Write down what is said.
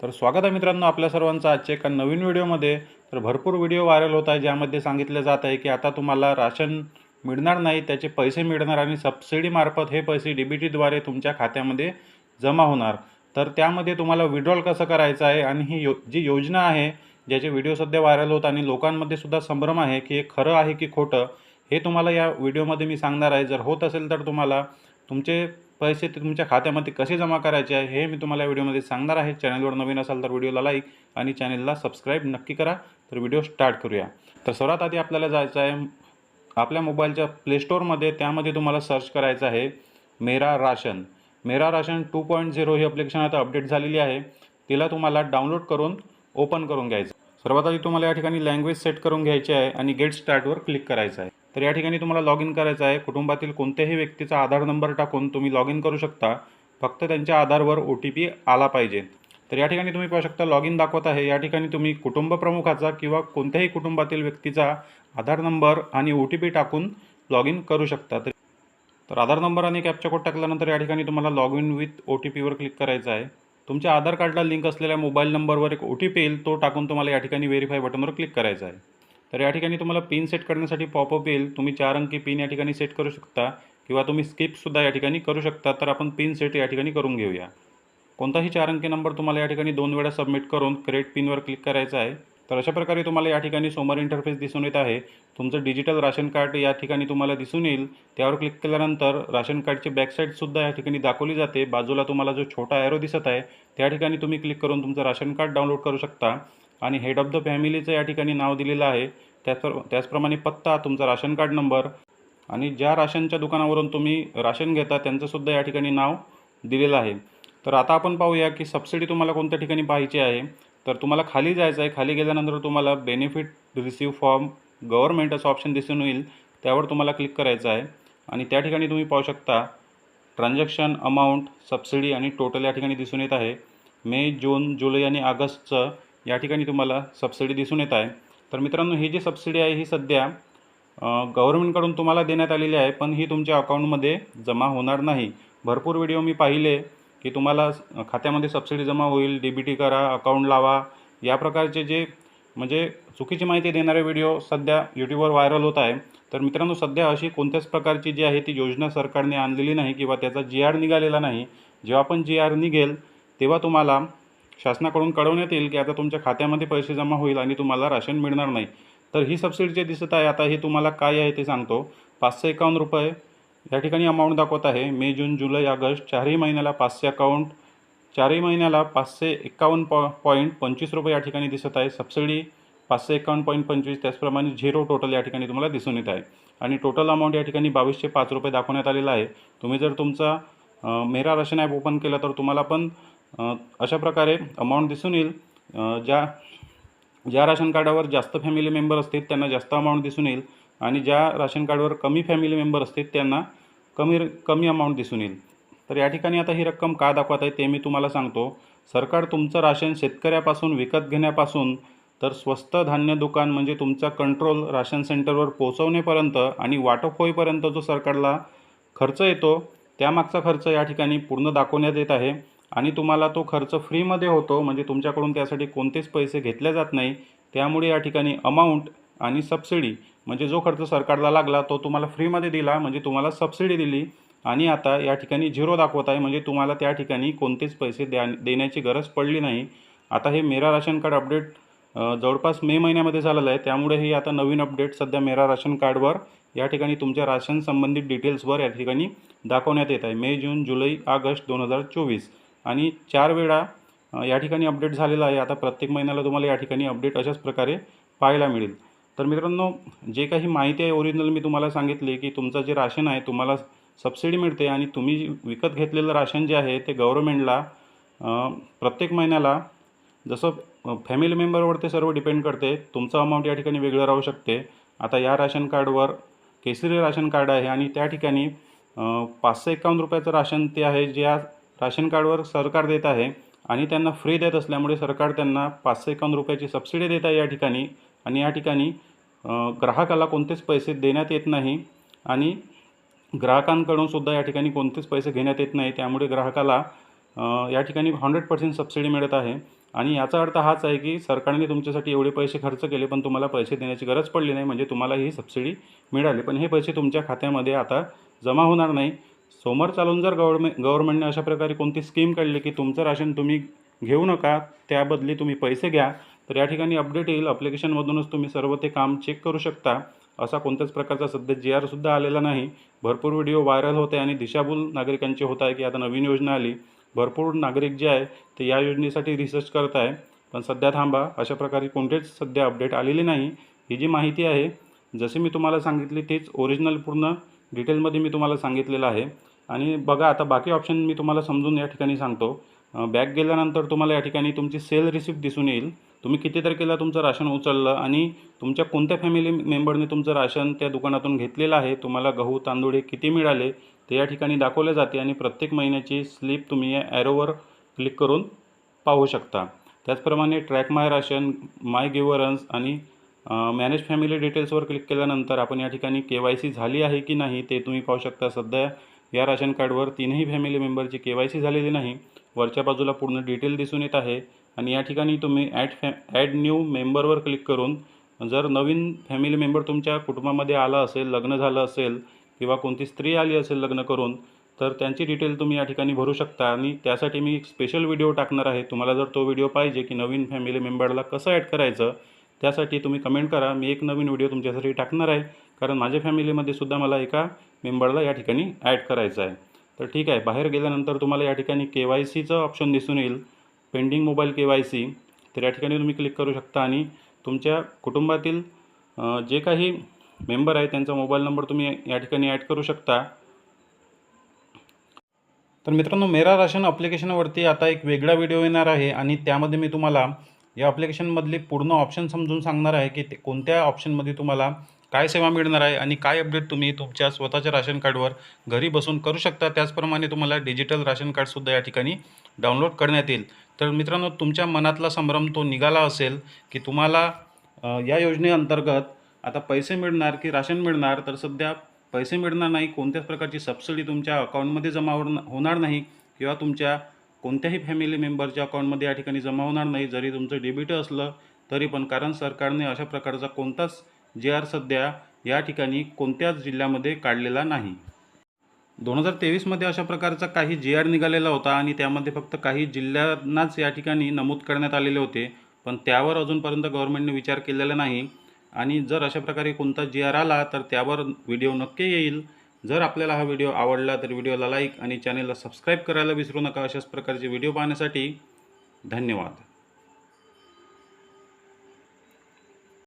तर स्वागत आहे मित्रांनो आपल्या सर्वांचं आजच्या एका नवीन व्हिडिओमध्ये. तर भरपूर व्हिडिओ व्हायरल होत आहे ज्यामध्ये सांगितलं जात आहे की आता तुम्हाला राशन मिळणार नाही त्याचे पैसे मिळणार आणि सबसिडीमार्फत हे पैसे डी बी टीद्वारे तुमच्या खात्यामध्ये जमा होणार. तर त्यामध्ये तुम्हाला विड्रॉल कसं करायचं आहे आणि ही यो जी योजना आहे ज्याचे व्हिडिओ सध्या व्हायरल होत आणि लोकांमध्ये सुद्धा संभ्रम आहे की हे खरं आहे की खोटं हे तुम्हाला या व्हिडिओमध्ये मी सांगणार आहे. जर होत असेल तर तुम्हाला तुमचे पैसे ते तुमच्या खात्यामध्ये कसे जमा करायचे आहे हे मी तुम्हाला या व्हिडिओमध्ये सांगणार आहे. चॅनलवर नवीन असाल तर व्हिडिओला लाईक आणि चॅनलला सबस्क्राईब नक्की करा. तर व्हिडिओ स्टार्ट करूया. तर सर्वात आधी आपल्याला जायचं आहे. आपल्या मोबाईलच्या प्लेस्टोअरमध्ये त्यामध्ये तुम्हाला सर्च करायचं आहे Mera Ration. Mera Ration two point zero ही अप्लिकेशन आता अपडेट झालेली आहे. तिला तुम्हाला डाउनलोड करून ओपन करून घ्यायचं सर्वात आधी तुम्हाला या ठिकाणी लँग्वेज सेट करून घ्यायची आहे आणि गेट स्टार्टवर क्लिक करायचं आहे. तर या ठिकाणी तुम्हाला लॉग इन करायचं आहे. कुटुंबातील कोणत्याही व्यक्तीचा आधार नंबर टाकून तुम्ही लॉग इन करू शकता. फक्त त्यांच्या आधारवर ओ टी पी आला पाहिजे. तर या ठिकाणी तुम्ही पाहू शकता लॉग इन दाखवत आहे. या ठिकाणी तुम्ही कुटुंब प्रमुखाचा किंवा कोणत्याही कुटुंबातील व्यक्तीचा आधार नंबर आणि ओ टी पी टाकून लॉग इन करू शकता. तर तर आधार नंबर आणि कॅपचा कोड टाकल्यानंतर या ठिकाणी तुम्हाला log in with O T पीवर क्लिक करायचं आहे. तुमच्या आधार कार्डला लिंक असलेल्या मोबाईल नंबरवर एक ओ टी पी येईल तो टाकून तुम्हाला या ठिकाणी व्हेरीफाय बटनवर क्लिक करायचं आहे. तर या ठिकाणी तुम्हाला पिन सेट करण्यासाठी पॉपअप येईल. तुम्ही चार अंकी पिन या ठिकाणी सेट करू शकता किंवा तुम्ही स्किपसुद्धा या ठिकाणी करू शकता. तर आपण पिन सेट या ठिकाणी करून घेऊया. कोणताही चार अंकी नंबर तुम्हाला या ठिकाणी दोन वेळा सबमिट करून क्रेडिट पिनवर क्लिक करायचं आहे. तर अशा प्रकारे तुम्हाला या ठिकाणी समोर इंटरफेस दिसून येत आहे. तुमचं डिजिटल राशन कार्ड या ठिकाणी तुम्हाला दिसून येईल. त्यावर क्लिक केल्यानंतर राशन कार्डची बॅकसाईडसुद्धा या ठिकाणी दाखवली जाते. बाजूला तुम्हाला जो छोटा ॲरो दिसत आहे त्या ठिकाणी तुम्ही क्लिक करून तुमचं राशन कार्ड डाउनलोड करू शकता. आणि हेड ऑफ द फॅमिलीचं या ठिकाणी नाव दिलेलं आहे. त्याच त्याचप्रमाणे पत्ता तुमचा राशन कार्ड नंबर आणि ज्या राशनच्या दुकानावरून तुम्ही राशन घेता त्यांचंसुद्धा या ठिकाणी नाव दिलेलं आहे. तर आता आपण पाहूया की सबसिडी तुम्हाला कोणत्या ठिकाणी पाहायची आहे? तर तुम्हाला खाली जायचं आहे. खाली गेल्यानंतर तुम्हाला बेनिफिट रिसिव्ह फॉर्म गव्हर्मेंट असं ऑप्शन दिसून येईल. त्यावर तुम्हाला क्लिक करायचं आहे. आणि त्या ठिकाणी तुम्ही पाहू शकता ट्रान्झॅक्शन अमाऊंट सबसिडी आणि टोटल या ठिकाणी दिसून येत आहे. मे जून जुलै आणि ऑगस्टचं या ठिकाणी तुम्हाला सबसिडी दिसून येत आहे. तर मित्रांनो ही जी सबसिडी आहे ही सध्या गव्हर्नमेंटकडून तुम्हाला देण्यात आलेली आहे पण ही तुमच्या अकाउंटमध्ये जमा होणार नाही. भरपूर व्हिडिओ मी पाहिले की तुम्हाला खात्यामध्ये सबसिडी जमा होईल डी बी टी करा अकाउंट लावा. या प्रकारचे जे म्हणजे चुकीची माहिती देणारे व्हिडिओ सध्या यूट्यूबवर व्हायरल होत आहे. तर मित्रांनो सध्या अशी कोणत्याच प्रकारची जी आहे ती योजना सरकारने आणलेली नाही किंवा त्याचा जी आर निघालेला नाही. जेव्हा पण जी आर निघेल तेव्हा तुम्हाला शासनाकडून कळवण्यात येईल की आता तुमच्या खात्यामध्ये पैसे जमा होईल आणि तुम्हाला राशन मिळणार नाही. तर ही सबसिडी जे दिसत आहे आता हे तुम्हाला काय आहे ते सांगतो. पाचशे एकावन्न रुपये या ठिकाणी अमाऊंट दाखवत आहे. मे जून जुलै ऑगस्ट चारही महिन्याला पाचशे अकाउंट चारही महिन्याला पाचशे एकावन्न पॉ पॉईंट पंचवीस रुपये या ठिकाणी दिसत आहे. सबसिडी पाचशे एकावन्न पॉईंट पंचवीस त्याचप्रमाणे झिरो टोटल या ठिकाणी तुम्हाला दिसून येत आहे. आणि टोटल अमाऊंट या ठिकाणी बावीसशे पाच रुपये दाखवण्यात आलेला आहे. तुम्ही जर तुमचा मेरा राशन ॲप ओपन केलं तर तुम्हाला पण अशा प्रकारे अमाऊंट दिसून येईल. ज्या ज्या राशन कार्डावर जास्त फॅमिली मेंबर असतील त्यांना जास्त अमाऊंट दिसून येईल. आणि ज्या राशन कार्डवर कमी फॅमिली मेंबर असतील त्यांना कमी कमी अमाऊंट दिसून येईल. तर या ठिकाणी आता ही रक्कम का दाखवत आहे ते मी तुम्हाला सांगतो. सरकार तुमचं राशन शेतकऱ्यापासून विकत घेण्यापासून तर स्वस्त धान्य दुकान म्हणजे तुमचा कंट्रोल राशन सेंटरवर पोहोचवण्यापर्यंत आणि वाटप होईपर्यंत जो सरकारला खर्च येतो त्यामागचा खर्च या ठिकाणी पूर्ण दाखवण्यात येत आहे. आणि तुम्हाला तो खर्च फ्रीमध्ये होतो म्हणजे तुमच्याकडून त्यासाठी कोणतेच पैसे घेतले जात नाही त्यामुळे या ठिकाणी अमाऊंट आणि सबसिडी म्हणजे जो खर्च सरकारला लागला तो तुम्हाला फ्रीमध्ये दिला म्हणजे तुम्हाला सबसिडी दिली आणि आता या ठिकाणी झिरो दाखवत आहे म्हणजे तुम्हाला त्या ठिकाणी कोणतेच पैसे द्या देण्याची गरज पडली नाही. आता हे मेरा राशन कार्ड अपडेट जवळपास मे महिन्यामध्ये झालेलं आहे त्यामुळे हे आता नवीन अपडेट सध्या मेरा राशन कार्डवर या ठिकाणी तुमच्या राशन संबंधित डिटेल्सवर या ठिकाणी दाखवण्यात येत आहे. मे जून जुलै ऑगस्ट दोन हजार चोवीस. आणि चार वेळा या ठिकाणी अपडेट झालेला आहे. आता प्रत्येक महिन्याला तुम्हाला या ठिकाणी अपडेट अशाच प्रकारे पाहायला मिळेल. तर मित्रांनो जे काही माहिती आहे ओरिजिनल मी तुम्हाला सांगितली की तुमचं जे राशन आहे तुम्हाला सबसिडी मिळते आणि तुम्ही विकत घेतलेलं राशन जे आहे ते गव्हर्मेंटला प्रत्येक महिन्याला जसं फॅमिली मेंबरवर ते सर्व डिपेंड करते. तुमचं अमाऊंट या ठिकाणी वेगळं राहू शकते. आता या राशन कार्डवर केसरी राशन कार्ड आहे आणि त्या ठिकाणी पाचशे एकावन्न रुपयाचं राशन ते आहे ज्या राशन कार्डवर सरकार देत आहे आणि त्यांना फ्री देत असल्यामुळे सरकार त्यांना पाचशे एकावन्न रुपयाची सबसिडी देत आहे या ठिकाणी. आणि या ठिकाणी ग्राहकाला कोणतेच पैसे देण्यात येत नाही आणि ग्राहकांकडून सुद्धा या ठिकाणी कोणतेच पैसे घेण्यात येत नाही. त्यामुळे ग्राहकाला या ठिकाणी हंड्रेड पर्सेंट सबसिडी मिळत आहे. आणि याचा अर्थ हाच आहे की सरकारने तुमच्यासाठी एवढे पैसे खर्च केले पण तुम्हाला पैसे देण्याची गरज पडली नाही म्हणजे तुम्हाला ही सबसिडी मिळाली. पण हे पैसे तुमच्या खात्यामध्ये आता जमा होणार नाही. समोर चालून जर गव्हर्मेंट गव्हर्मेंटने अशा प्रकारे कोणती स्कीम काढली की तुमचं राशन तुम्ही घेऊ नका त्याबदली तुम्ही पैसे घ्या तर या ठिकाणी अपडेट येईल. अप्लिकेशनमधूनच तुम्ही सर्व ते काम चेक करू शकता. असा कोणत्याच प्रकारचा सध्या जी आरसुद्धा आलेला नाही. भरपूर व्हिडिओ व्हायरल होते आणि दिशाभूल नागरिकांचे होत आहे की आता नवीन योजना आली. भरपूर नागरिक जे आहे ते या योजनेसाठी रिसर्च करत आहे. पण सध्या थांबा अशा प्रकारे कोणतेच सध्या अपडेट आलेली नाही. ही जी माहिती आहे जशी मी तुम्हाला सांगितली तेच ओरिजिनल पूर्ण डिटेलमध्ये मी तुम्हाला सांगितलेलं आहे. आणि बघा आता बाकी ऑप्शन मी तुम्हाला समजून या ठिकाणी सांगतो. बॅक गेल्यानंतर तुम्हाला या ठिकाणी तुमची सेल रिसिप्ट दिसून येईल. तुम्ही किती तारखेला तुमचं राशन उचललं आणि तुमच्या कोणत्या फॅमिली मेंबरने तुमचं राशन त्या दुकानातून घेतलेलं आहे तुम्हाला गहू तांदूळ हे किती मिळाले ते या ठिकाणी दाखवले जाते आणि प्रत्येक महिन्याची स्लिप तुम्ही या ॲरोवर क्लिक करून पाहू शकता. त्याचप्रमाणे ट्रॅक माय राशन माय गिव्हरन्स आणि मॅनेज फॅमिली डिटेल्सवर क्लिक केल्यानंतर आपण या ठिकाणी के वाय सी झाली आहे की नाही ते तुम्ही पाहू शकता. सध्या या राशन कार्डवर तीनही फॅमिली मेंबरची के वाय सी झालेली नाही. वरच्या बाजूला पूर्ण डिटेल दिसून येत आहे आणि या ठिकाणी तुम्ही ॲड फॅ ॲड न्यू मेंबरवर क्लिक करून जर नवीन फॅमिली मेंबर तुमच्या कुटुंबामध्ये आला असेल लग्न झालं असेल किंवा कोणती स्त्री आली असेल लग्न करून तर त्यांची डिटेल तुम्ही या ठिकाणी भरू शकता आणि त्यासाठी मी एक स्पेशल व्हिडिओ टाकणार आहे. तुम्हाला जर तो व्हिडिओ पाहिजे की नवीन फॅमिली मेंबरला कसं ॲड करायचं त्यासाठी तुम्ही कमेंट करा. मी एक नवीन व्हिडिओ तुमच्यासाठी टाकणार आहे. कारण माझ्या फॅमिलीमध्ये सुद्धा मला एका मेंबरला या ठिकाणी ॲड करायचं आहे. तर ठीक आहे बाहेर गेल्यानंतर तुम्हाला या ठिकाणी के वाय सीचं ऑप्शन दिसून येईल. Pending mobile K Y C तर या ठिकाणी तुम्ही क्लिक करू शकता आणि तुमच्या कुटुंबातील जे काही मेंबर आहे त्यांचा मोबाईल नंबर तुम्ही या ठिकाणी ॲड करू शकता. तर मित्रांनो मेरा राशन अप्लिकेशनवरती आता एक वेगळा व्हिडिओ येणार आहे आणि त्यामध्ये मी तुम्हाला या अप्लिकेशनमधली पूर्ण ऑप्शन समजून सांगणार आहे की ते कोणत्या ऑप्शनमध्ये तुम्हाला काय सेवा मिळणार आहे आणि काय अपडेट तुम्ही तुमच्या स्वतःच्या राशन कार्डवर घरी बसून करू शकता? त्याचप्रमाणे तुम्हाला डिजिटल राशन कार्डसुद्धा या ठिकाणी डाउनलोड करण्यात येईल. तर मित्रांनो तुमच्या मनातला संभ्रम तो निघाला असेल की तुम्हाला या योजनेअंतर्गत आता पैसे मिळणार की राशन मिळणार तर सध्या पैसे मिळणार नाही कोणत्याच प्रकारची सबसिडी तुमच्या अकाउंटमध्ये जमा होण- होणार नाही किंवा तुमच्या कोणत्याही फॅमिली मेंबरच्या अकाउंटमध्ये या ठिकाणी जमा होणार नाही. जरी तुमचं डेबिट असलं तरी पण कारण सरकारने अशा प्रकारचा कोणताच जे आर सध्या या ठिकाणी कोणत्याच जिल्ह्यामध्ये काढलेला नाही. दोन हजार तेवीसमध्ये अशा प्रकारचा काही जे आर निघालेला होता आणि त्यामध्ये फक्त काही जिल्ह्यांनाच या ठिकाणी नमूद करण्यात आलेले होते पण त्यावर अजूनपर्यंत गव्हर्नमेंटने विचार केलेला नाही. आणि जर अशा प्रकारे कोणता जी आर आला तर त्यावर व्हिडिओ नक्की येईल. जर आपल्याला हा व्हिडिओ आवडला तर व्हिडिओला लाईक आणि चॅनेलला सबस्क्राईब करायला विसरू नका. अशाच प्रकारचे व्हिडिओ पाहण्यासाठी धन्यवाद.